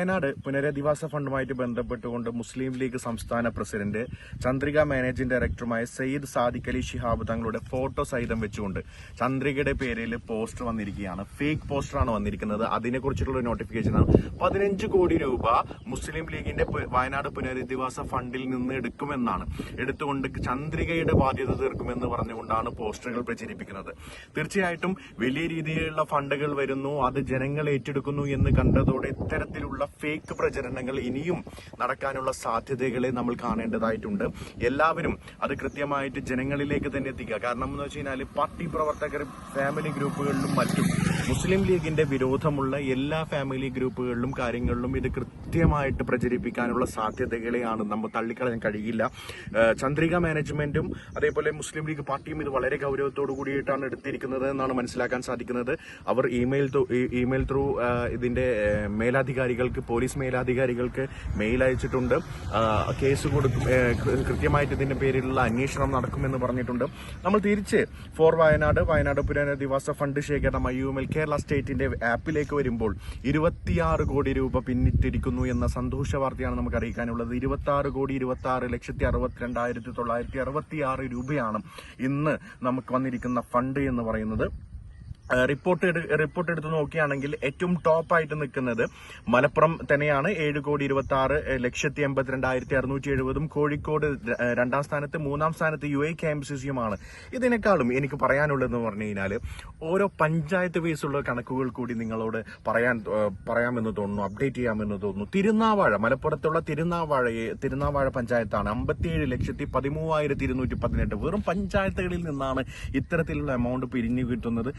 വയനാട് പുനരധിവാസ ഫണ്ടുമായിട്ട് ബന്ധപ്പെട്ടുകൊണ്ട് മുസ്ലിം ലീഗ് സംസ്ഥാന പ്രസിഡന്റ് ചന്ദ്രിക മാനേജിംഗ് ഡയറക്ടറുമായ സയ്യിദ് സാദിഖ് അലി ഷിഹാബ് തങ്ങളുടെ ഫോട്ടോ സഹിതം വെച്ചുകൊണ്ട് ചന്ദ്രികയുടെ പേരിൽ പോസ്റ്റർ വന്നിരിക്കുകയാണ്. ഫേക്ക് പോസ്റ്ററാണ് വന്നിരിക്കുന്നത്. അതിനെക്കുറിച്ചിട്ടുള്ള നോട്ടിഫിക്കേഷനാണ് പതിനഞ്ച് കോടി രൂപ മുസ്ലിം ലീഗിന്റെ വയനാട് പുനരധിവാസ ഫണ്ടിൽ നിന്ന് എടുക്കുമെന്നാണ്. എടുത്തുകൊണ്ട് ചന്ദ്രികയുടെ ബാധ്യത തീർക്കുമെന്ന് പറഞ്ഞുകൊണ്ടാണ് പോസ്റ്ററുകൾ പ്രചരിപ്പിക്കുന്നത്. തീർച്ചയായിട്ടും വലിയ രീതിയിലുള്ള ഫണ്ടുകൾ വരുന്നു. അത് ജനങ്ങൾ ഏറ്റെടുക്കുന്നു എന്ന് കണ്ടതോടെ ഇത്തരത്തിലുള്ള ഫേക്ക് പ്രചരണങ്ങൾ ഇനിയും നടക്കാനുള്ള സാധ്യതകളെ നമ്മൾ കാണേണ്ടതായിട്ടുണ്ട്. എല്ലാവരും അത് കൃത്യമായിട്ട് ജനങ്ങളിലേക്ക് തന്നെ എത്തിക്കുക. കാരണം എന്ന് വെച്ച് കഴിഞ്ഞാൽ പാർട്ടി പ്രവർത്തകർ ഫാമിലി ഗ്രൂപ്പുകളിലും മറ്റും മുസ്ലിം ലീഗിന്റെ വിരോധമുള്ള എല്ലാ ഫാമിലി ഗ്രൂപ്പുകളിലും കാര്യങ്ങളിലും ഇത് കൃത്യമായിട്ട് പ്രചരിപ്പിക്കാനുള്ള സാധ്യതകളെയാണ് നമ്മൾ തള്ളിക്കളയാൻ കഴിയില്ല. ചന്ദ്രിക മാനേജ്മെന്റും അതേപോലെ മുസ്ലിം ലീഗ് പാർട്ടിയും ഇത് വളരെ ഗൗരവത്തോടു കൂടിയിട്ടാണ് എടുത്തിരിക്കുന്നത് എന്നാണ് മനസ്സിലാക്കാൻ സാധിക്കുന്നത്. അവർ ഇമെയിൽ ഇമെയിൽ ത്രൂ ഇതിന്റെ ഏഹ്, മേലധികാരികൾക്ക് പോലീസ് മേലധികാരികൾക്ക് മെയിൽ അയച്ചിട്ടുണ്ട്. കേസ് കൊടുക്കും കൃത്യമായിട്ട് ഇതിന്റെ പേരിലുള്ള അന്വേഷണം നടക്കുമെന്ന് പറഞ്ഞിട്ടുണ്ട്. നമ്മൾ തിരിച്ച് ഫോർ വയനാട് വയനാട് പുനരധിവാസ ഫണ്ട് ശേഖരണം ഐ യു എൽ കേരള സ്റ്റേറ്റിന്റെ ആപ്പിലേക്ക് വരുമ്പോൾ ഇരുപത്തിയാറ് കോടി രൂപ പിന്നിട്ടിരിക്കുന്നു എന്ന സന്തോഷ വാർത്തയാണ് നമുക്ക് അറിയിക്കാനുള്ളത്. ഇരുപത്തി ആറ് കോടി ഇരുപത്തി ആറ് ലക്ഷത്തി അറുപത്തിരണ്ടായിരത്തി തൊള്ളായിരത്തി അറുപത്തി ആറ് രൂപയാണ് ഇന്ന് നമുക്ക് വന്നിരിക്കുന്ന ഫണ്ട് എന്ന് പറയുന്നത്. റിപ്പോർട്ട് റിപ്പോർട്ട് എടുത്ത് നോക്കുകയാണെങ്കിൽ ഏറ്റവും ടോപ്പായിട്ട് നിൽക്കുന്നത് മലപ്പുറം തന്നെയാണ്. ഏഴ് കോടി ഇരുപത്തി ആറ് ലക്ഷത്തി എൺപത്തിരണ്ടായിരത്തി അറുന്നൂറ്റി എഴുപതും കോഴിക്കോട് രണ്ടാം സ്ഥാനത്ത് മൂന്നാം സ്ഥാനത്ത് U A K M C സിയുമാണ് ഇതിനേക്കാളും എനിക്ക് പറയാനുള്ളതെന്ന് പറഞ്ഞു കഴിഞ്ഞാൽ ഓരോ പഞ്ചായത്ത് ബേസുള്ള കണക്കുകൾ കൂടി നിങ്ങളോട് പറയാൻ പറയാമെന്ന് തോന്നുന്നു അപ്ഡേറ്റ് ചെയ്യാമെന്ന് തോന്നുന്നു. തിരുനാവാഴ മലപ്പുറത്തുള്ള തിരുനാവാഴയെ തിരുനാവാഴ പഞ്ചായത്താണ് അമ്പത്തിയേഴ് ലക്ഷത്തി പതിമൂവായിരത്തി ഇരുന്നൂറ്റി പതിനെട്ട്. വെറും പഞ്ചായത്തുകളിൽ നിന്നാണ് ഇത്തരത്തിലുള്ള എമൗണ്ട് പിരിഞ്ഞു കിട്ടുന്നത്.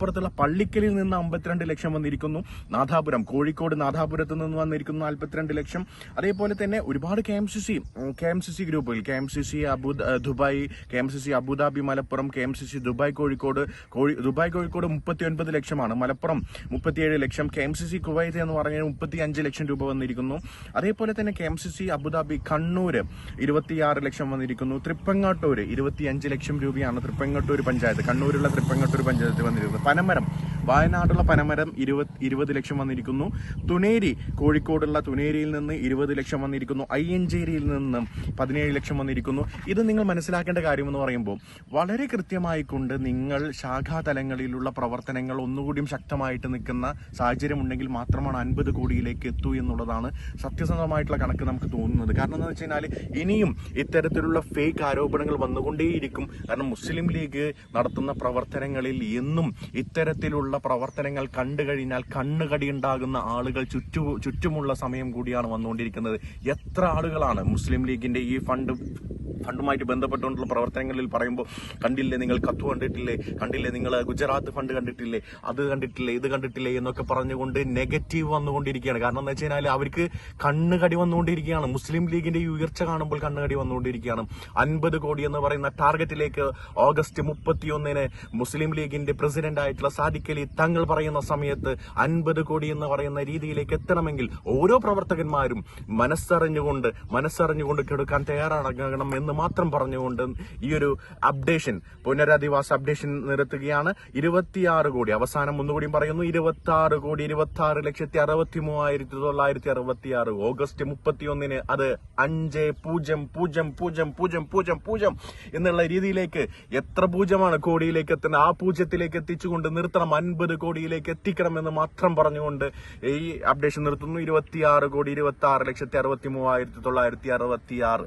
മലപ്പുറത്തുള്ള പള്ളിക്കലിൽ നിന്ന് അമ്പത്തിരണ്ട് ലക്ഷം വന്നിരിക്കുന്നു. നാഥാപുരം കോഴിക്കോട് നാഥാപുരത്ത് നിന്ന് വന്നിരിക്കുന്നു നാൽപ്പത്തിരണ്ട് ലക്ഷം. അതേപോലെ തന്നെ ഒരുപാട് K M C C K M C C ഗ്രൂപ്പുകൾ. K M C C Abu Dubai K M C C Abu Dhabi Malappuram K M C C Dubai Kozhikode കോഴി ദുബായ് കോഴിക്കോട് മുപ്പത്തി ഒൻപത് ലക്ഷമാണ്. മലപ്പുറം മുപ്പത്തിയേഴ് ലക്ഷം. K M C C Kuwait എന്ന് പറഞ്ഞാൽ മുപ്പത്തി അഞ്ച് ലക്ഷം രൂപ വന്നിരിക്കുന്നു. അതേപോലെ തന്നെ K M C C Abu Dhabi Kannur ഇരുപത്തിയാറ് ലക്ഷം വന്നിരിക്കുന്നു. തൃപ്പങ്ങാട്ടൂര് ഇരുപത്തിയഞ്ച് ലക്ഷം രൂപയാണ് തൃപ്പങ്ങാട്ടൂർ പഞ്ചായത്ത് കണ്ണൂരുള്ള തൃപ്പങ്ങാട്ടൂർ പഞ്ചായത്ത് വന്നിരിക്കുന്നത്. പനമരം വയനാടുള്ള പനമരം ഇരുപത് ഇരുപത് ലക്ഷം വന്നിരിക്കുന്നു. തുണേരി കോഴിക്കോടുള്ള തുനേരിയിൽ നിന്ന് ഇരുപത് ലക്ഷം വന്നിരിക്കുന്നു. അയ്യഞ്ചേരിയിൽ നിന്നും പതിനേഴ് ലക്ഷം വന്നിരിക്കുന്നു. ഇത് നിങ്ങൾ മനസ്സിലാക്കേണ്ട കാര്യമെന്ന് പറയുമ്പോൾ വളരെ കൃത്യമായി കൊണ്ട് നിങ്ങൾ ശാഖാതലങ്ങളിലുള്ള പ്രവർത്തനങ്ങൾ ഒന്നുകൂടിയും ശക്തമായിട്ട് നിൽക്കുന്ന സാഹചര്യം ഉണ്ടെങ്കിൽ മാത്രമാണ് അൻപത് കോടിയിലേക്ക് എത്തൂ എന്നുള്ളതാണ് സത്യസന്ധമായിട്ടുള്ള കണക്ക് നമുക്ക് തോന്നുന്നത്. കാരണം എന്ന് വെച്ച് കഴിഞ്ഞാൽ ഇനിയും ഇത്തരത്തിലുള്ള ഫേക്ക് ആരോപണങ്ങൾ വന്നുകൊണ്ടേയിരിക്കും. കാരണം മുസ്ലിം ലീഗ് നടത്തുന്ന പ്രവർത്തനങ്ങളിൽ എന്നും ഇത്തരത്തിലുള്ള പ്രവർത്തനങ്ങൾ കണ്ടു കഴിഞ്ഞാൽ കണ്ണുകടി ഉണ്ടാകുന്ന ആളുകൾ ചുറ്റു ചുറ്റുമുള്ള സമയം കൂടിയാണ് വന്നുകൊണ്ടിരിക്കുന്നത്. എത്ര ആളുകളാണ് മുസ്ലിം ലീഗിന്റെ ഈ ഫണ്ട് ഫണ്ടുമായിട്ട് ബന്ധപ്പെട്ടുകൊണ്ടുള്ള പ്രവർത്തനങ്ങളിൽ പറയുമ്പോൾ കണ്ടില്ലേ നിങ്ങൾ കത്ത് കണ്ടിട്ടില്ലേ? കണ്ടില്ലേ നിങ്ങൾ ഗുജറാത്ത് ഫണ്ട് കണ്ടിട്ടില്ലേ? അത് കണ്ടിട്ടില്ലേ? ഇത് കണ്ടിട്ടില്ലേ? എന്നൊക്കെ പറഞ്ഞുകൊണ്ട് നെഗറ്റീവ് വന്നുകൊണ്ടിരിക്കുകയാണ്. കാരണം എന്ന് വെച്ച് കഴിഞ്ഞാൽ അവർക്ക് കണ്ണുകടി വന്നുകൊണ്ടിരിക്കുകയാണ്. മുസ്ലിം ലീഗിന്റെ ഉയർച്ച കാണുമ്പോൾ കണ്ണുകടി വന്നുകൊണ്ടിരിക്കുകയാണ്. അൻപത് കോടി എന്ന് പറയുന്ന ടാർഗറ്റിലേക്ക് ഓഗസ്റ്റ് മുപ്പത്തിയൊന്നിന് മുസ്ലിം ലീഗിന്റെ പ്രസിഡന്റ് ആയിട്ടുള്ള സാദിഖ് അലി തങ്ങൾ പറയുന്ന സമയത്ത് അൻപത് കോടി എന്ന് പറയുന്ന രീതിയിലേക്ക് എത്തണമെങ്കിൽ ഓരോ പ്രവർത്തകന്മാരും മനസ്സറിഞ്ഞുകൊണ്ട് മനസ്സറിഞ്ഞുകൊണ്ട് കെടുക്കാൻ തയ്യാറാകണം എന്ന് മാത്രം പറഞ്ഞുകൊണ്ട് ഈ ഒരു അപ്ഡേഷൻ പുനരധിവാസ അപ്ഡേഷൻ നിർത്തുകയാണ്. ഇരുപത്തിയാറ് കോടി അവസാനം ഒന്നുകൂടിയും പറയുന്നു ഇരുപത്തി ആറ് കോടി ഇരുപത്തി ആറ് ലക്ഷത്തി അറുപത്തി മൂവായിരത്തി തൊള്ളായിരത്തി അറുപത്തി ആറ് ഓഗസ്റ്റ് മുപ്പത്തിയൊന്നിന് അത് അഞ്ച് പൂജ്യം പൂജ്യം പൂജ്യം പൂജ്യം പൂജ്യം പൂജ്യം എന്നുള്ള രീതിയിലേക്ക് എത്ര പൂജ്യമാണ് കോടിയിലേക്ക് എത്തുന്നത് ആ പൂജ്യത്തിലേക്ക് എത്തിച്ചുകൊണ്ട് നിർത്തണം അൻപത് കോടിയിലേക്ക് എത്തിക്കണം എന്ന് മാത്രം പറഞ്ഞുകൊണ്ട് ഈ അപ്ഡേഷൻ നിർത്തുന്നു. ഇരുപത്തിയാറ് കോടി ഇരുപത്തി ആറ് ലക്ഷത്തി അറുപത്തി മൂവായിരത്തി തൊള്ളായിരത്തി അറുപത്തി ആറ്